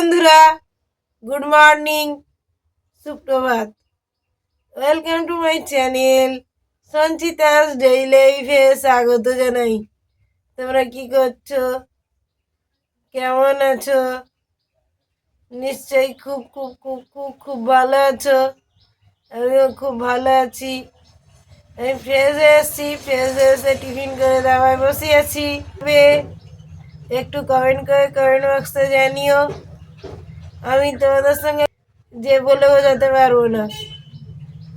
বন্ধুরা good morning সুপ্রভাত। Welcome to my channel Sanchita's daily লাইফে স্বাগত জানাই। তোমরা কি করছ? কেমন আছো? নিশ্চয়ই খুব খুব খুব খুব খুব ভালো আছো। আমিও খুব ভালো আছি। আমি ফ্রেশ ফ্রেশে এসেছি ফ্রেশে এসে টিফিন করে দাবায় বসে আছি। একটু কমেন্ট করে কমেন্ট বক্সে জানিও। আমি তোমাদের সঙ্গে যে বলে বোঝাতে পারব না।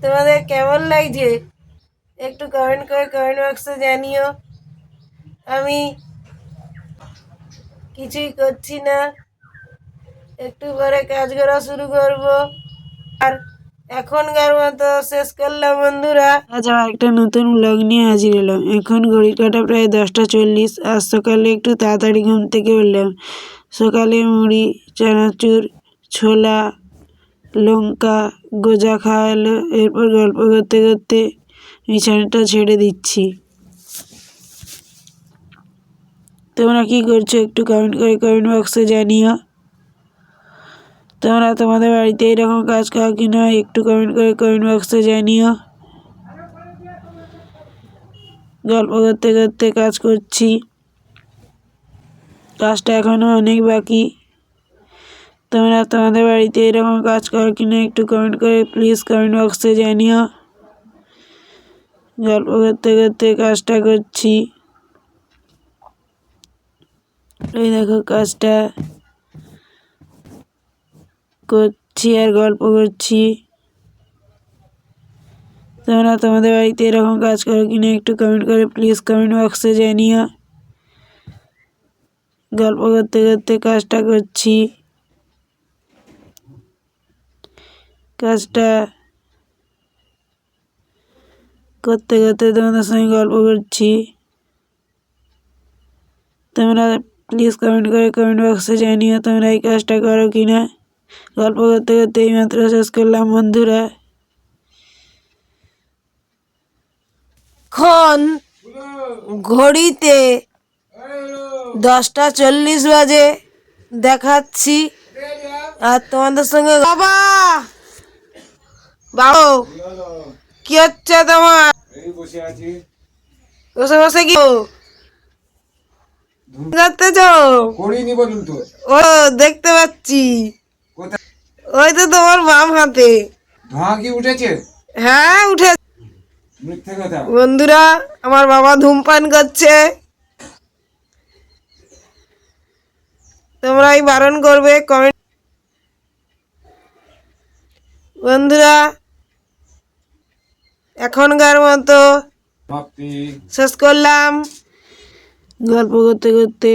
তোমাদের কেমন লাগছে? একটু কমেন্ট করে কমেন্ট বক্সে জানিও। আমি কিছুই করছি না। একটু পরে কাজ করা শুরু করব। আর এখনকার মতো শেষ করলাম বন্ধুরা। আজ আবার একটা নতুন ব্লগ নিয়ে হাজির এলাম এখন ঘড়ির কাটা প্রায় দশটা চল্লিশ। আজ সকালে একটু তাড়াতাড়ি ঘুম থেকে উঠলাম। সকালে মুড়ি, চানাচুর, ছোলা, লঙ্কা গোজা খাওয়া এলো এরপর গল্প করতে করতে বিছানাটা ছেড়ে দিচ্ছি। তোমরা কি করছ একটু কমেন্ট করে কমেন্ট বক্সে জানিও। তোমরা তোমাদের বাড়িতে এরকম কাজ খাও কি না, একটু কমেন্ট করে কমেন্ট বক্সে জানিও। গল্প করতে করতে কাজ করছি। কাজটা এখনও অনেক বাকি। তোমরা তোমাদের বাড়িতে এরকম কাজ করো কিনা একটু কমেন্ট করে প্লিজ কমেন্ট বক্সে জানিও। গল্প করতে করতে কাজটা করছি। এই দেখো কাজটা করছি আর গল্প করছি। তোমরা তোমাদের বাড়িতে এরকম কাজ করো কিনা একটু কমেন্ট করে প্লিজ কমেন্ট বক্সে জানিও। গল্প করতে করতে কাজটা করছি। কাজটা করতে করতে তোমাদের সঙ্গে গল্প করছি। তোমরা প্লিজ কমেন্ট করে কমেন্ট বক্সে জানিও তোমরা এই কাজটা করো কি না গল্প করতে করতে এইমাত্র শেষ করলাম বন্ধুরা। ঘড়িতে দশটা চল্লিশ বাজে দেখাচ্ছি। আর তোমাদের সঙ্গে বাবা! বাবু কি হচ্ছে তোমার? বসে বসে কি? তো। ও দেখতে পাচ্ছি। ওই তো তোমার বাম হাতে। ধোঁয়া কি উঠেছে? হ্যাঁ উঠে মিথ্যে কথা। বন্ধুরা আমার বাবা ধূমপান করছে। তোমরাই বারণ করবে কমেন্ট বন্ধুরা এখনকার মতো শেষ করলাম। গল্প করতে করতে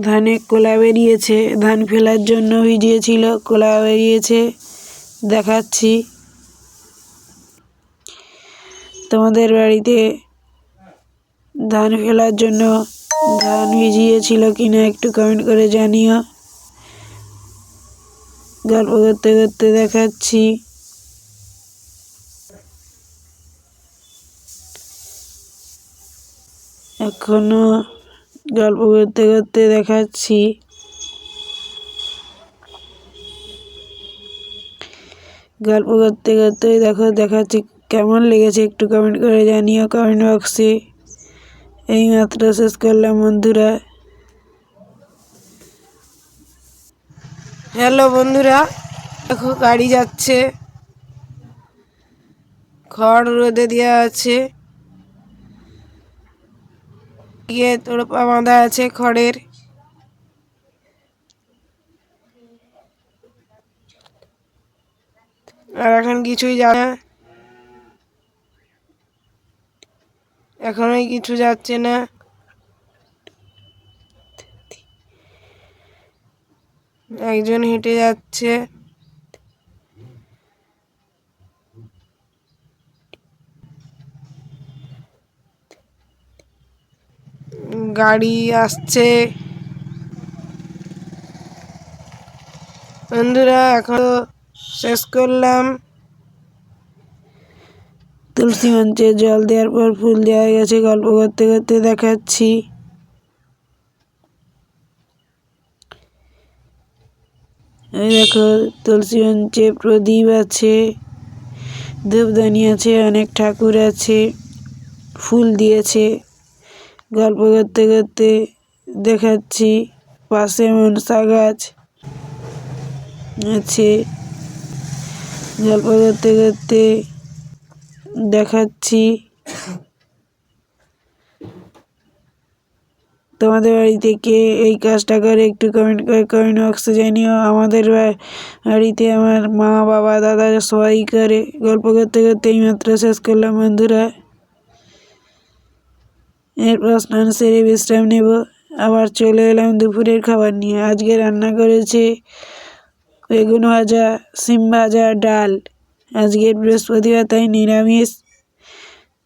ধানে কোলা বেরিয়েছে ধান ফেলার জন্য ভিজিয়েছিল কোলা বেরিয়েছে দেখাচ্ছি। তোমাদের বাড়িতে ধান ফেলার জন্য ধান ভিজিয়েছিল কিনা একটু কমেন্ট করে জানিও। গল্প করতে করতে দেখাচ্ছি। এখনও গল্প করতে করতে দেখাচ্ছি। গল্প করতে করতে দেখো, দেখাচ্ছি কেমন লেগেছে, একটু কমেন্ট করে জানিও কমেন্ট বক্সে এই মাত্র শেষ করলাম বন্ধুরা। হ্যালো বন্ধুরা, দেখো গাড়ি যাচ্ছে। খড় রোদে দেওয়া আছে। গিয়ে তোড়পা বাঁধা আছে খড়ের। আর এখন কিছুই যায় এখনোই কিছু যাচ্ছে না। একজন হেঁটে যাচ্ছে। গাড়ি আসছে। বন্ধুরা এখন শেষ করলাম। তুলসী মঞ্চে জল দেওয়ার পর ফুল দেওয়া গেছে। গল্প করতে করতে দেখাচ্ছি। দেখো, তুলসী মঞ্চে প্রদীপ আছে ধূপদানি আছে, অনেক ঠাকুর আছে, ফুল দিয়েছে। গল্প করতে করতে দেখাচ্ছি, পাশে মনসা গাছ আছে। গল্প করতে করতে দেখাচ্ছি। তোমাদের বাড়িতে কে এই কাজটা করে একটু কমেন্ট করে কমেন্ট বক্সে জানিও। আমাদের বাড়িতে আমার মা, বাবা, দাদা সবাই করে। গল্প করতে করতে এই মাত্র শেষ করলাম বন্ধুরা। এরপর স্নান সেরে বিশ্রাম নেব। আবার চলে এলাম দুপুরের খাবার নিয়ে। আজকে রান্না করেছে বেগুন ভাজা, সিম ভাজা, ডাল। আজকে বৃহস্পতিবার, তাই নিরামিষ।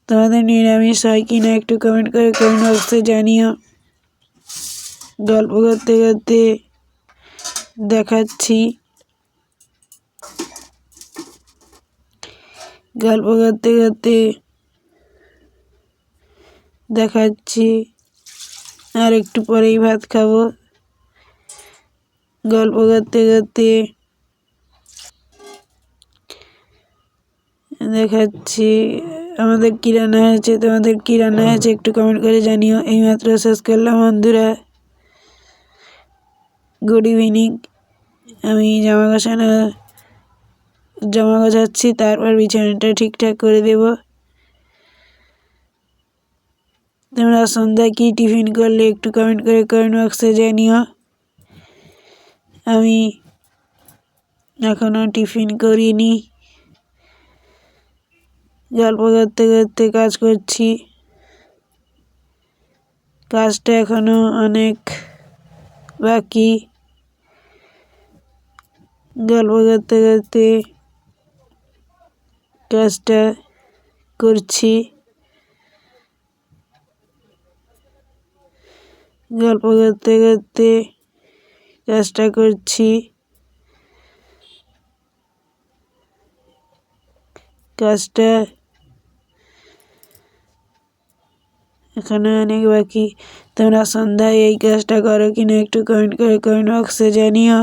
তোমাদের নিরামিষ হয় কি না একটু কমেন্ট করে কমেন্ট বক্সে জানিও। গল্প করতে করতে দেখাচ্ছি। গল্প করতে করতে দেখাচ্ছি। আর একটু পরেই ভাত খাব। গল্প করতে করতে দেখাচ্ছি। আমাদের কী রান্না হয়েছে তোমাদের কী রান্না হয়েছে একটু কমেন্ট করে জানিও। এইমাত্র শেষ করলাম বন্ধুরা। গুড ইভিনিং আমি জামা গোছানো, জামা গোছাচ্ছি, তারপর বিছানাটা ঠিকঠাক করে দেব। তোমরা সন্ধ্যায় কী টিফিন করলে একটু কমেন্ট করে কমেন্ট বক্সে জানিও। আমি এখনও টিফিন করিনি। গল্প করতে করতে কাজ করছি। কাজটা এখনও অনেক বাকি। গল্প করতে করতে কাজটা করছি। গল্প করতে করতে কাজটা করছি। কাজটা এখানে অনেক বাকি। তোমরা সন্ধ্যায় এই কাজটা করো কিনা একটু কমেন্ট করে কমেন্ট বক্সে জানিও।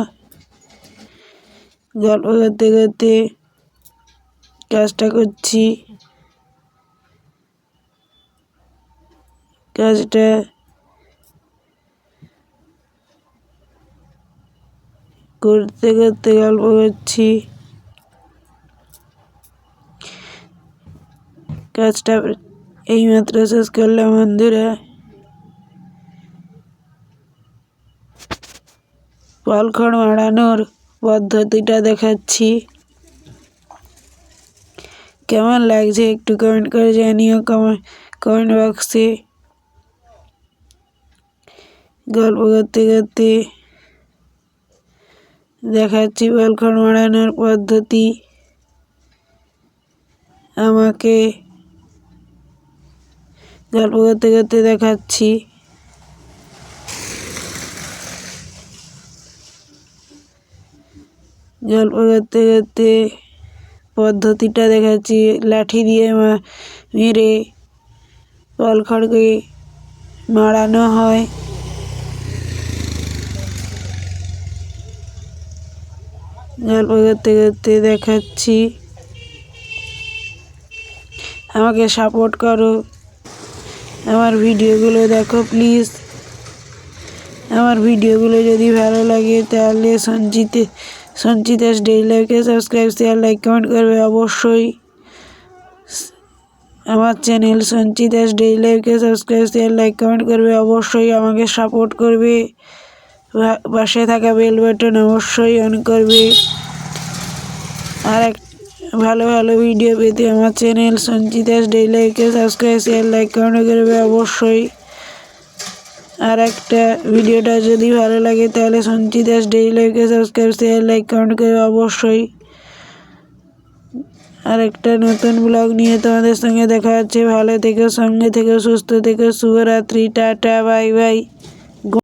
গল্প করতে করতে কাজটা করছি। কাজটা করতে করতে গল্প করছি। কাজটা এইমাত্র শেষ করলাম বন্ধুরা পালখড় মাড়ানোর পদ্ধতিটা দেখাচ্ছি। কেমন লাগছে একটু কমেন্ট করে জানিও কমেন্ট বক্সে গল্প করতে করতে দেখাচ্ছি পালখড় মারানোর পদ্ধতি। আমাকে গল্প করতে করতে দেখাচ্ছি। গল্প করতে করতে পদ্ধতিটা দেখাচ্ছি। লাঠি দিয়ে মেরে খড়কে মারানো হয়। গল্প করতে করতে দেখাচ্ছি। আমাকে সাপোর্ট করো। আমার ভিডিওগুলো দেখো প্লিজ আমার ভিডিওগুলো যদি ভালো লাগে, তাহলে সঞ্চিতে, সঞ্চিতাস ডেইলি লাইফকে সাবস্ক্রাইব শেয়ার লাইক কমেন্ট করবে অবশ্যই। আমার চ্যানেল সঞ্চিতাস ডেইলি লাইফকে সাবস্ক্রাইব শেয়ার লাইক কমেন্ট করবে অবশ্যই, আমাকে সাপোর্ট করবে। পাশে থাকা বেল বাটন অবশ্যই অন করবে। আর এক ভালো ভালো ভিডিও পেতে আমার চ্যানেল সঞ্চিতাস ডেইলি লাইফকে সাবস্ক্রাইব শেয়ার লাইক কমেন্ট করবে অবশ্যই। আর একটা ভিডিওটা যদি ভালো লাগে তাহলে সঞ্চিতাস ডেইলি লাইফকে সাবস্ক্রাইব শেয়ার লাইক কমেন্ট করবে অবশ্যই। আর একটা নতুন ব্লগ নিয়ে তোমাদের সঙ্গে দেখা হচ্ছে। ভালো থেকো, সঙ্গে থেকো, সুস্থ থেকো, শুভরাত্রি, টাটা বাই বাই